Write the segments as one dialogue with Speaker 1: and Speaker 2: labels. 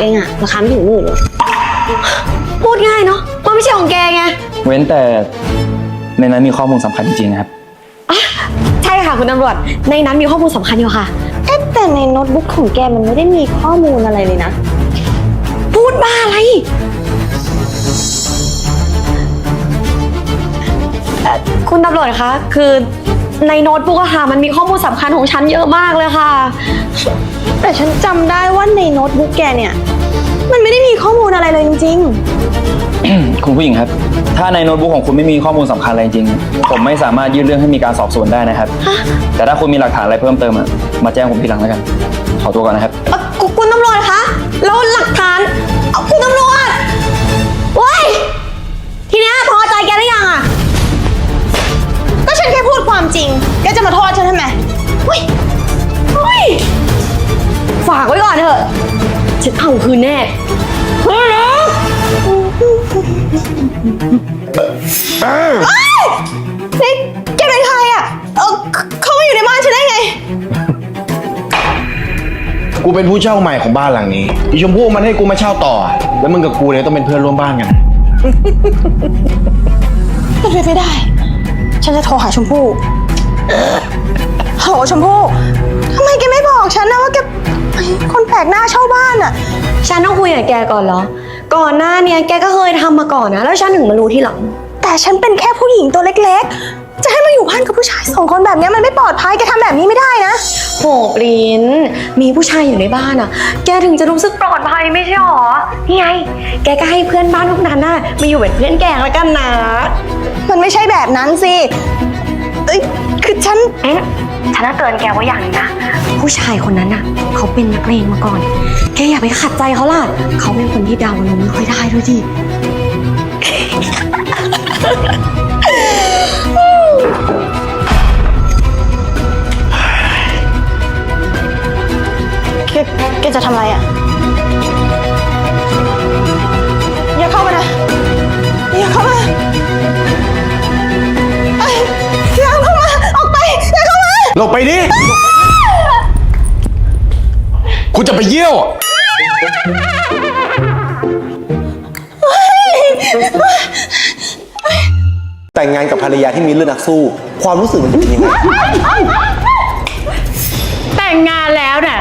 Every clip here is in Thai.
Speaker 1: เองอะราคาไม่ถึงหมื่นหรอกพูดง่ายเนาะว่าไม่ใช่ของแกไง
Speaker 2: เว้นแต่ในนั้นมีข้อมูลสำคัญจริงๆนะครับ
Speaker 1: ใช่ค่ะคุณตำรวจ ในนั้นมีข้อมูลสำคัญอยู่ค่ะ เอ๊ะแต่ในโน้ตบุ๊กของแกมันไม่ได้มีข้อมูลอะไรเลยนะ พูดบ้าอะไรเอ่อคุณตำรวจคะ คือ ในโน้ตบุ๊กอะค่ะ มันมีข้อมูลสำคัญของฉันเยอะมากเลยค่ะ
Speaker 3: แต่ฉันจำได้ว่าในโน้ตบุ๊กแกเนี่ย มันไม่ได้มีข้อมูลอะไรเลยจริง
Speaker 2: คุณผู้หญิงครับ ถ้าในโน้ตบุ๊กของคุณไม่มีข้อมูลสำคัญอะไรจริงๆผมไม่สามารถยื่นเรื่องให้มีการสอบสวนได้นะครับ แต่ถ้าคุณมีหลักฐานอะไรเพิ่มเติมอะมาแจ้งผมทีหลังแล้วกัน ขอตัวก่อนนะครับ
Speaker 1: เอ่อคุคุณตำรวจคะ แล้วหลักฐาน คืนแน่เฮ้ยนะนี่แก
Speaker 3: เป็นใครอะเออเขามาอยู่ในบ้านฉันได้ไง
Speaker 4: กูเป็นผู้เช่าใหม่ของบ้านหลังนี้อีชมพู่มันให้กูมาเช่าต่อ แล้วมึงกับกูเนี่ยต้องเป็นเพื่อนร่วมบ้านกัน
Speaker 3: เป็นไปไม่ได้ ฉันจะโทรหาชมพู่ฮัลโหลชมพู่ทำไมแกไม่บอกฉันนะว่าแก คนแปลกหน้าเช่าบ้านอะ
Speaker 1: ฉันต้องคุยกับแกก่อนเหรอ ก่อนหน้าเนี้ยแกก็เคยทำมาก่อนนะ แล้วฉันถึงมารู้ทีหลัง
Speaker 3: แต่ฉันเป็นแค่ผู้หญิงตัวเล็กๆ จะให้มาอยู่บ้านกับผู้ชายสองคนแบบเนี้ยมันไม่ปลอดภัยแกทำแบบนี้ไม่ได้นะ
Speaker 1: โหปรินมีผู้ชายอยู่ในบ้านอะ แกถึงจะรู้สึกปลอดภัยไม่ใช่หรอ นี่ไง แกก็ให้เพื่อนบ้านพวกนั้นน่ะมาอยู่เป็นเพื่อนแกแล้วกันนะ
Speaker 3: มันไม่ใช่แบบนั้นสิ เอ้ยคือฉัน
Speaker 1: เอ๊ะฉันจะเตือนแกไว้อย่างหนึงนะ ผู้ชายคนนั้นน่ะ เขาเป็นนักเลงมาก่อน แกอย่าไปขัดใจเขาล่ะ เขาเป็นคนที่เดาอารมณ์ไม่ค่อยได้ด้วยดิ
Speaker 3: แกแกจะทำอะไรอะ อย่าเข้ามานะ อย่าเข้ามา
Speaker 4: หลบไปดิกูจะไปเยี่ยวแต่งงานกับภรรยาที่มีเลือดนักสู้ ความรู้สึกมันจะเป็นยังไง
Speaker 5: แต่งงานแล้วน่ะ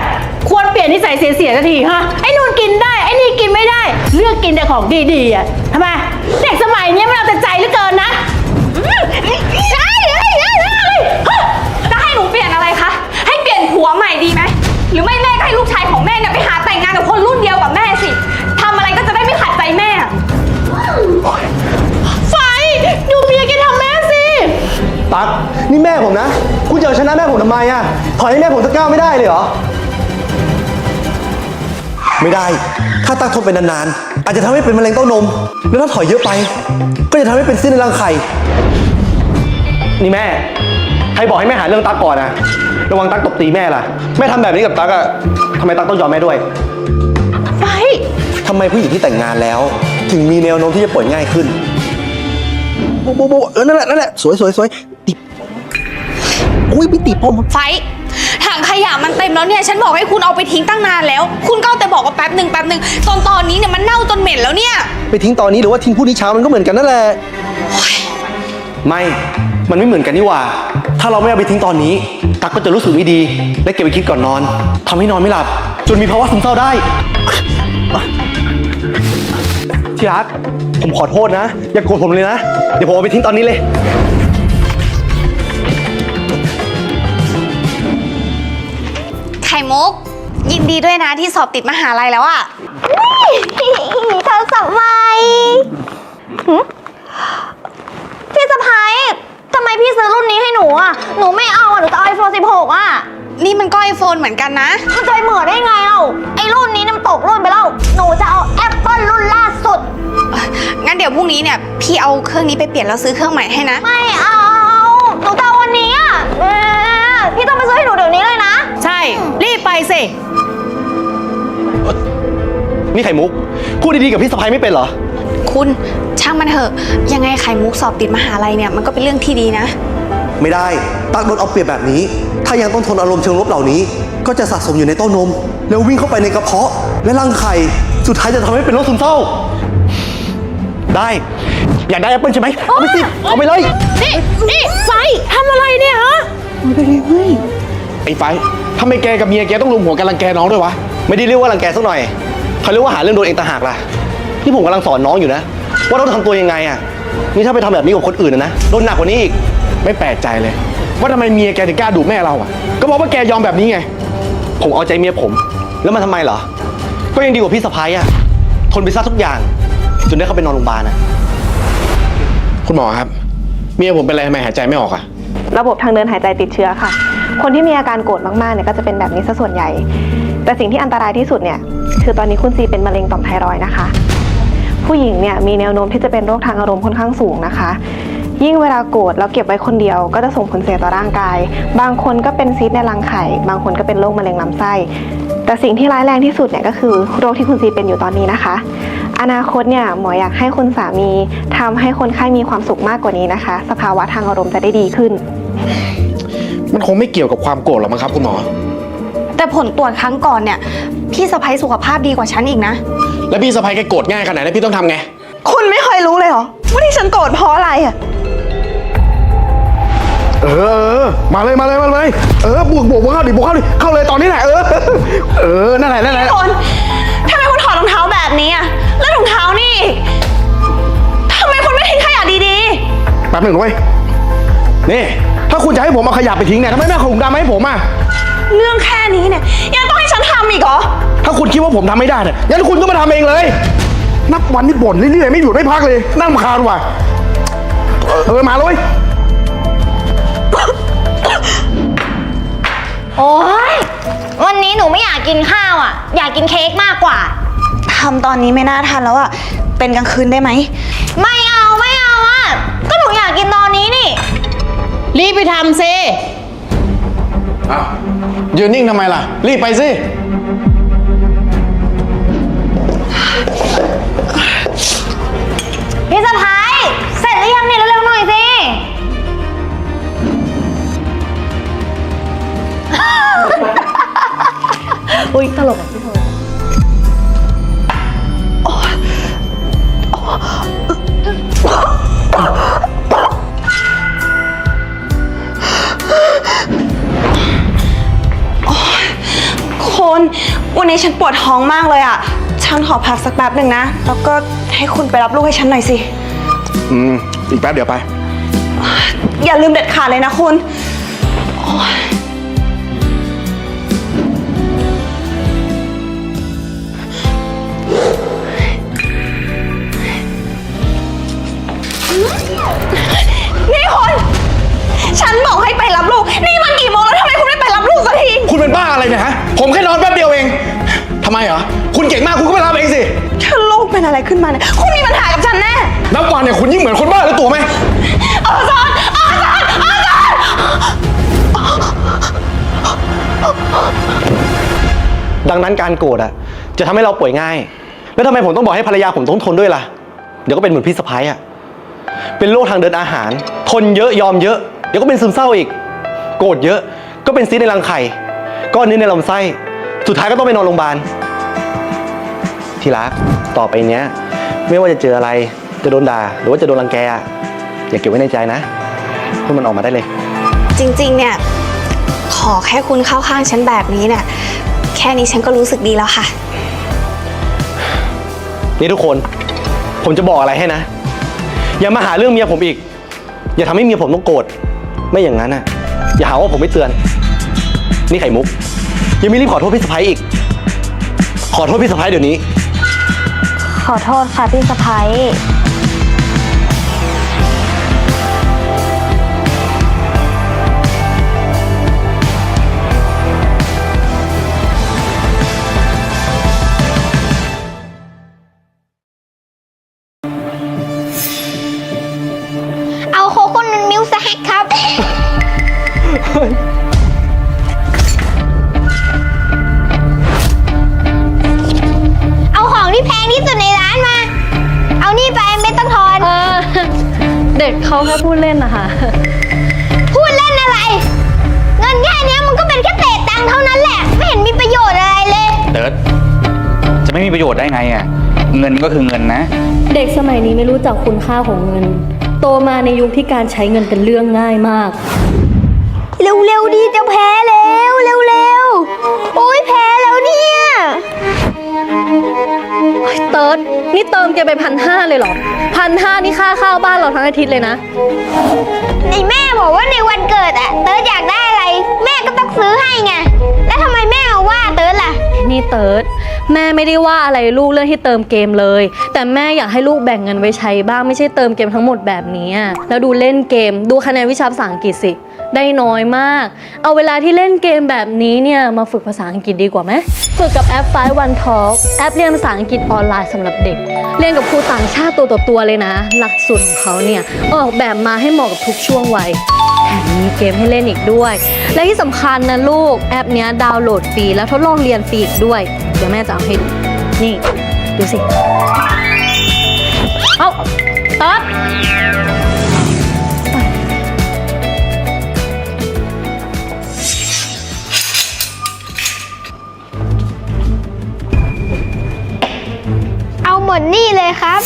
Speaker 5: ควรเปลี่ยนนิสัยเสียๆสักทีฮะไอ้นู่นกินได้ไอ้นี่กินไม่ได้ เลือกกินแต่ของดีๆอะทำไมเด็กส ตั๊กนี่
Speaker 6: แม่
Speaker 7: ผมนะ คุณจะเอาชนะแม่ผมทำไมอะถอยให้แม่ผมสักก้าวไม่ได้เลยเหรอ
Speaker 4: ไม่ได้ ถ้าตักทนไปนานๆ อาจจะทำให้เป็นมะเร็งเต้านม แล้วถ้าถอยเยอะไป ก็จะทำให้เป็นสิ้นในรังไข่
Speaker 7: นี่แม่ ใครบอกให้แม่หาเรื่องตั๊กก่อนนะ ระวังตั๊กตบตีแม่ล่ะ แม่ทำแบบนี้กับตั๊กอะทำไมตั๊กต้องยอมแม่ด้วย
Speaker 5: ไฟ
Speaker 4: ทำไมผู้หญิงที่แต่งงานแล้ว ถึงมีแนวโน้มที่จะป่วยง่ายขึ้น
Speaker 7: โบโบโบเออ นั่นแหละ นั่นแหละ สวยสวยสวยติด อุ้ยไม่ติดผม
Speaker 6: ไฟถังขยะมันเต็มแล้วเนี่ยฉันบอกให้คุณเอาไปทิ้งตั้งนานแล้ว คุณก็เอาแต่บอกว่าแป๊บหนึ่งแป๊บหนึ่งตอนตอนนี้เนี่ยมันเน่าจนเหม็นแล้วเนี่ย
Speaker 7: ไปทิ้งตอนนี้หรือว่าทิ้งพรุ่งนี้เช้ามันก็เหมือนกันนั่นแหละไม่ มันไม่เหมือนกันนี่หว่า ถ้าเราไม่เอาไปทิ้งตอนนี้ ตั๊กก็จะรู้สึกไม่ดี และเก็บไปคิดก่อนนอนทำให้นอนไม่หลับ จนมีภาวะซึมเศร้าได้ ที่รักผมขอโทษนะ อย่าโกรธผมเลยนะ เดี๋ยวผมเอาไปทิ้งตอนนี้เลย
Speaker 6: มุก ยินดีด้วยนะที่สอบติดมหาลัยแล้วอะ
Speaker 3: โทรศัพท์ใหม่หึพี่สะพ้ายทำไมพี่ซื้อรุ่นนี้ให้หนูอะ หนูไม่เอาอะ หนูจะเอาไอโฟน16 อะ
Speaker 6: นี่มันก็ไอโฟนเหมือนกันนะ
Speaker 3: มันจะไปเหมือนได้ไงเอ้าไอรุ่นนี้เนี่ยมันตกรุ่นไปแล้ว หนูจะเอาแอปเปิลรุ่นล่าสุด
Speaker 6: งั้นเดี๋ยวพรุ่งนี้เนี่ย พี่เอาเครื่องนี้ไปเปลี่ยนแล้วซื้อเครื่องใหม่ให้นะ
Speaker 3: ไม่เอา หนูจะเอาวันนี้อะเออ พี่ต้องไปซื้อให้หนูเดี๋ยวนี้เลยนะ
Speaker 5: ใช่ รีบไปสิ
Speaker 7: นี่ไข่มุก พูดดีๆกับพี่สะพ้ายไม่เป็นเหรอ
Speaker 6: คุณช่างมันเถอะ ยังไงไข่มุกสอบติดมหาลัยเนี่ยมันก็เป็นเรื่องที่ดีนะ
Speaker 4: ไม่ได้ ตักโดนเอาเปรียบแบบนี้ ถ้ายังต้องทนอารมณ์เชิงลบเหล่านี้ ก็จะสะสมอยู่ในเต้านม แล้ววิ่งเข้าไปในกระเพาะ และรังไข่
Speaker 7: สุดท้ายจะทำให้เป็นโรคซึมเศร้า ได้ อยากได้แอปเปิลใช่ไหมเอาไปสิ เอาไปเลย
Speaker 5: นี่ นี่ไฟทำอะไรเนี่ยฮะ
Speaker 4: ไอ้ไฟทำไมแกกับเมียแกต้องลุมหัวกันรังแกน้องด้วยวะ
Speaker 7: ไม่ได้เรียกว่ารังแกสักหน่อยเขาเรียกว่าหาเรื่องโดนเองต่างหากล่ะที่ผมกำลังสอนน้องอยู่นะ ว่าต้องทำตัวยังไงอะ นี่ถ้าไปทำแบบนี้กับคนอื่นนะนะโดนหนักกว่านี้อีก
Speaker 4: ไม่แปลกใจเลย ว่าทำไมเมียแกถึงกล้าดุแม่เราอะ ก็เพราะว่าแกยอมแบบนี้ไง
Speaker 7: ผมเอาใจเมียผม แล้วมันทำไมเหรอ ก็ยังดีกว่าพี่สะพ้ายอะ ทนไปซะทุกอย่าง จนได้เข้าไปนอนโรงพยาบาลอะ
Speaker 4: คุณหมอครับ เมียผมเป็นอะไรทำไมหายใจไม่ออกอะ
Speaker 8: ระบบทางเดินหายใจติดเชื้อค่ะ คนที่มีอาการโกรธมากๆเนี่ยก็จะเป็นแบบนี้ซะส่วนใหญ่ แต่สิ่งที่อันตรายที่สุดเนี่ยคือตอนนี้คุณซีเป็นมะเร็งต่อมไทรอยด์นะคะ ผู้หญิงเนี่ยมีแนวโน้มที่จะเป็นโรคทางอารมณ์ค่อนข้างสูงนะคะ ยิ่งเวลาโกรธแล้วเก็บไว้คนเดียว ก็จะส่งผลเสียต่อร่างกาย บางคนก็เป็นซีสในรังไข่ บางคนก็เป็นโรคมะเร็งลำไส้ แต่สิ่งที่ร้ายแรงที่สุดเนี่ยก็คือโรคที่คุณซีเป็นอยู่ตอนนี้นะคะอนาคตเนี่ยหมออยากให้คุณสามีทำให้คนไข้มีความสุขมากกว่านี้นะคะ สภาวะทางอารมณ์จะได้ดีขึ้น
Speaker 4: มันคงไม่เกี่ยวกับความโกรธหรอกมั้งครับ คุณหมอ
Speaker 6: แต่ผลตรวจครั้งก่อนเนี่ย พี่สะพ้ยสุขภาพดีกว่าฉันอีกนะ
Speaker 4: แล้วพี่สะพ้ายแกโกรธง่ายขนาดนี้พี่ต้องทำไง
Speaker 3: คุณไม่เคยรู้เลยเหรอ ว่าที่ฉันโกรธเพราะอะไรอะ
Speaker 4: เออเออ มาเลยมาเลยมาเลย เออบวกบวกบวกเข้าดิบวกเข้าดิเข้าเลยตอนนี้แหละเออ เออนั่นแหละนั่นแหละ
Speaker 3: คนทำไมคุณถอดรองเท้าแบบนี้อะแล้วรองเท้านี่อีกทำไมคุณไม่ทิ้งขยะดี
Speaker 4: แป๊บหนึ่งนะเว้ยนี่ถ้าคุณจะให้ผมเอาขยะไปทิ้งเนี่ยทำไมไม่เอาถุงดำมาให้ผมอะ
Speaker 3: ๆเรื่องแค่นี้เนี่ยยังต้องให้ฉันทำอีกเหรอ
Speaker 4: ถ้าคุณคิดว่าผมทำไม่ได้เนี่ยงั้นคุณก็มาทำเองเลย นับวันนี่บ่นเรื่อยๆไม่หยุดไม่พักเลยนั่งรำคาญว่ะเออเออมาเลย
Speaker 9: โอ๊ย วันนี้หนูไม่อยากกินข้าวอะ อยากกินเค้กมากกว่า
Speaker 3: ทำตอนนี้ไม่น่าทันแล้วอะเป็นกลางคืนได้ไหม
Speaker 9: ไม่เอาไม่เอาอะ ก็หนูอยากกินตอนนี้นี่
Speaker 5: รีบไปทำซิ
Speaker 4: อ้าวยืนนิ่งทำไมล่ะ รีบไปสิ
Speaker 9: พี่สะพ้ายเสร็จหรือยังเนี่ยเร็วๆหน่อยสิ
Speaker 3: อุ้ยตลกคน วันนี้ฉันปวดท้องมากเลยอะฉันขอพักสักแป๊บหนึ่งนะ แล้วก็ให้คุณไปรับลูกให้ฉันหน่อยสิ
Speaker 4: อืม อีกแป๊บเดี๋ยวไป
Speaker 3: อย่าลืมเด็ดขาดเลยนะคุณนี่คุณ ฉันบอกให้ไปรับลูก นี่มันกี่โมงแล้วทำไมคุณไม่ไปรับลูกสักที
Speaker 4: คุณเป็นบ้าอะไรเนี่ยฮะ ผมแค่นอนแป๊บ ไมเหรอ คุณเก่งมากคุณก็ไปรับเองสิ
Speaker 3: ถ้าลูกเป็นอะไรขึ้นมาเนี่ยคุณมีปัญหากับฉันแน่
Speaker 4: นับวันเนี่ยคุณยิ่งเหมือนคนบ้าแล้วตัวไหม
Speaker 3: อาจารย์อาจารย์อาจารย์
Speaker 7: ดังนั้นการโกรธอะจะทำให้เราป่วยง่าย แล้วทำไมผมต้องบอกให้ภรรยาผมต้องทนด้วยล่ะ เดี๋ยวก็เป็นเหมือนพี่สะพ้ายอะเป็นโรคทางเดินอาหาร ทนเยอะยอมเยอะ เดี๋ยวก็เป็นซึมเศร้าอีก โกรธเยอะ ก็เป็นซีสต์ในรังไข่ ก้อนนี้ในลำไส้ สุดท้ายก็ต้องไปนอนโรงพยาบาล ที่รักต่อไปเนี้ย ไม่ว่าจะเจออะไรจะโดนด่าหรือว่าจะโดนรังแกอะอย่าเก็บไว้ในใจนะพูดมันออกมาได้เลย
Speaker 6: จริงๆ เนี่ย ขอแค่คุณเข้าข้างฉันแบบนี้เนี่ย แค่นี้ฉันก็รู้สึกดีแล้วค่ะ
Speaker 7: นี่ทุกคน ผมจะบอกอะไรให้นะ อย่ามาหาเรื่องเมียผมอีก อย่าทำให้เมียผมต้องโกรธไม่อย่างนั้นน่ะ อย่าหาว่าผมไม่เตือน นี่ไข่มุก ยังไม่รีบขอโทษพี่สะพ้ายอีก ขอโทษพี่สะพ้ายเดี๋ยวนี้
Speaker 9: ข อโทษค่ะพี่สะพ้ายเอาโคโค่นมิลค์แซกครับเอา เด็
Speaker 8: กเขาแค่พูดเล่นนะคะ
Speaker 9: พูดเล่นอะไร เงินแค่เนี้ยมันก็เป็นแค่เศษตังค์เท่านั้นแหละ ไม่เห็นมีประโยชน์อะไรเลย
Speaker 4: เติร์ดใจ
Speaker 2: จะไม่มีประโยชน์ได้ไงอะ เงินก็คือเงินนะ
Speaker 10: เด็กสมัยนี้ไม่รู้จักคุณค่าของเงิน โตมาในยุคที่การใช้เงินเป็นเรื่องง่ายมาก
Speaker 9: เร็วๆดีจะแพ้แล้วเร็วๆโอ้ยแพ้แล้วเนี่ย
Speaker 10: เติร์ดนี่เติมแกไปพันห้าเลยเหรอพันห้านี่ค่าข้าวบ้านเราทั้งอาทิตย์เลยนะ
Speaker 9: ในแม่บอกว่าในวันเกิดอะเติร์ดอยากได้อะไร แม่ก็ต้องซื้อให้ไง แล้วทำไมแม่มาว่าเติร์ดล่ะ
Speaker 10: นี่เติร์ดแม่ไม่ได้ว่าอะไรลูกเรื่องที่เติมเกมเลย แต่แม่อยากให้ลูกแบ่งเงินไว้ใช้บ้างไม่ใช่เติมเกมทั้งหมดแบบนี้อะแล้วดูเล่นเกม ดูคะแนนวิชาภาษาอังกฤษสิ ได้น้อยมาก เอาเวลาที่เล่นเกมแบบนี้เนี่ยมาฝึกภาษาอังกฤษดีกว่าไหมฝึกกับแอป5 One Talk แอปเรียนภาษาอังกฤษออนไลน์สำหรับเด็ก เรียนกับครูต่างชาติตัวต่อตัวเลยนะ หลักสูตรของเขาเนี่ยออกแบบมาให้เหมาะกับทุกช่วงวัยแถมมีเกมให้เล่นอีกด้วย และที่สำคัญนะลูกแอปนี้ดาวน์โหลดฟรีแล้วทดลองเรียนฟรีอีกด้วย เดี๋ยวแม่จะเอาให้ดูนี่ ดูสิ เอาเติร์ด
Speaker 9: เอา หมดนี่เลยครับ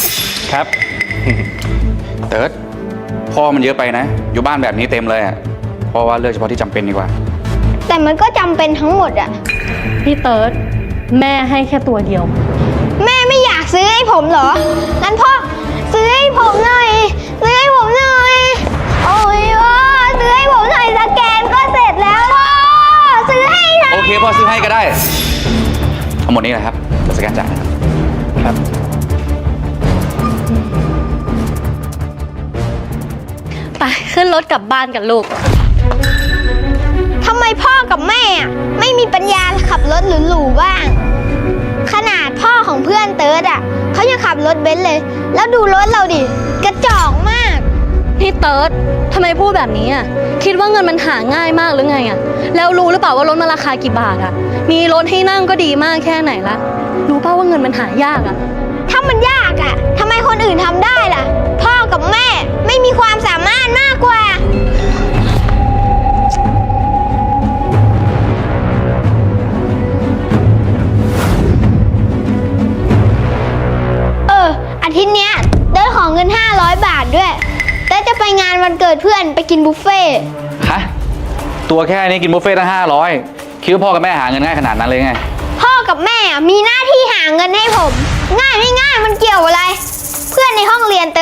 Speaker 2: ครับ เติร์ดพ่อมันเยอะไปนะ อยู่บ้านแบบนี้เต็มเลยอะพ่อว่าเลือกเฉพาะที่จำเป็นดีกว่า
Speaker 9: แต่มันก็จำเป็นทั้งหมดอะ
Speaker 10: พี่เติร์ดแม่ให้แค่ตัวเดียว
Speaker 9: แม่ไม่อยากซื้อให้ผมเหรองั้นพ่อซื้อให้ผมหน่อย ซื้อให้ผมหน่อย โอ้ยพ่อซื้อให้ผมหน่อยสแกนก็เสร็จแล้วพ่อซื้อให้หน่อย
Speaker 2: โอเคพ่อซื้อให้ก็ได้ ทั้งหมดนี้แหละครับเดี๋ยวสแกนจ่ายนะครับ
Speaker 1: ครับ
Speaker 10: ไปขึ้นรถกลับบ้านกันลูก
Speaker 9: ทำไมพ่อกับแม่อะไม่มีปัญญาขับรถหรูๆบ้าง ขนาดพ่อของเพื่อนเติร์ดอะเขายังขับรถเบนซ์เลย แล้วดูรถเราดิ กระจอกมาก
Speaker 10: พี่เติร์ดทำไมพูดแบบนี้อะ คิดว่าเงินมันหาง่ายมากหรือไงอะ แล้วรู้หรือเปล่าว่ารถมันราคากี่บาทอะ มีรถให้นั่งก็ดีมากแค่ไหนละ รู้เปล่าว่าเงินมันหายากอะ
Speaker 9: ถ้ามันยากอะทำไมคนอื่นทำได้ล่ะ พ่อกับแม่ไม่มีความ สามารถมากกว่า เออ อาทิตย์เนี้ยเต้ยขอเงิน 500 บาทด้วยเต้ยจะไปงานวันเกิดเพื่อนไปกินบุฟเฟ่ต์
Speaker 2: ฮะตัวแค่นี้กินบุฟเฟ่ต์ตั้งห้าร้อยคิดว่าพ่อกับแม่หาเงินง่ายขนาดนั้นเลยไง
Speaker 9: พ่อกับแม่อะมีหน้าที่หาเงินให้ผม ง่ายไม่ง่ายมันเกี่ยวอะไร เพื่อนในห้องเรียนเต้ย